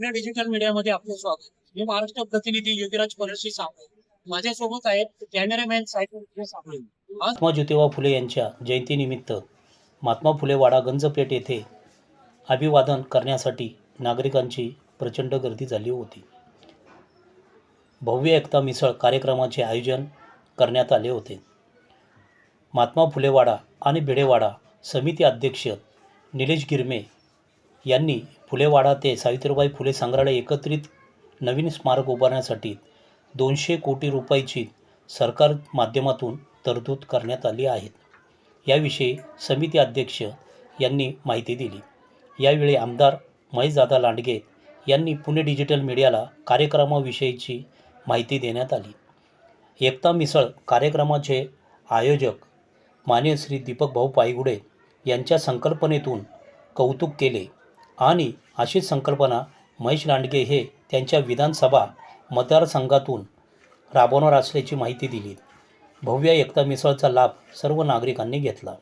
Pune digital मीडियामध्ये आपलं स्वागत. मी महाराष्ट्र प्रतिनिधी योगीराज परशी साबळे माझ्यासोबत आहेत कॅमेरामॅन सायकल साबळे महात्मा ज्योतिबा फुले यांच्या जयंतीनिमित्त महात्मा फुले वाडा गंजपेठ येथे अभिवादन करण्यासाठी नागरिकांची प्रचंड गर्दी झाली होती. भव्य एकता मिसळ कार्यक्रमाचे आयोजन करण्यात आले होते. महात्मा फुलेवाडा आणि भिडेवाडा समिती अध्यक्ष निलेश गिरमे यांनी फुलेवाडा ते सावित्रीबाई फुले संग्रहालय एकत्रित नवीन स्मारक उभारण्यासाठी दोनशे कोटी रुपयाची सरकार माध्यमातून तरतूद करण्यात आली आहेत याविषयी समिती अध्यक्ष यांनी माहिती दिली. यावेळी आमदार महेशदादा लांडगे यांनी पुणे डिजिटल मीडियाला कार्यक्रमाविषयीची माहिती देण्यात आली. एकता मिसळ कार्यक्रमाचे आयोजक मान्य श्री दीपक भाऊ पायगुडे यांच्या संकल्पनेतून कौतुक केले. आणि अशीच संकल्पना महेश लांडगे हे त्यांच्या विधानसभा मतदारसंघातून राबवणार असल्याची माहिती दिली. भव्य एकता मिसळचा लाभ सर्व नागरिकांनी घेतला.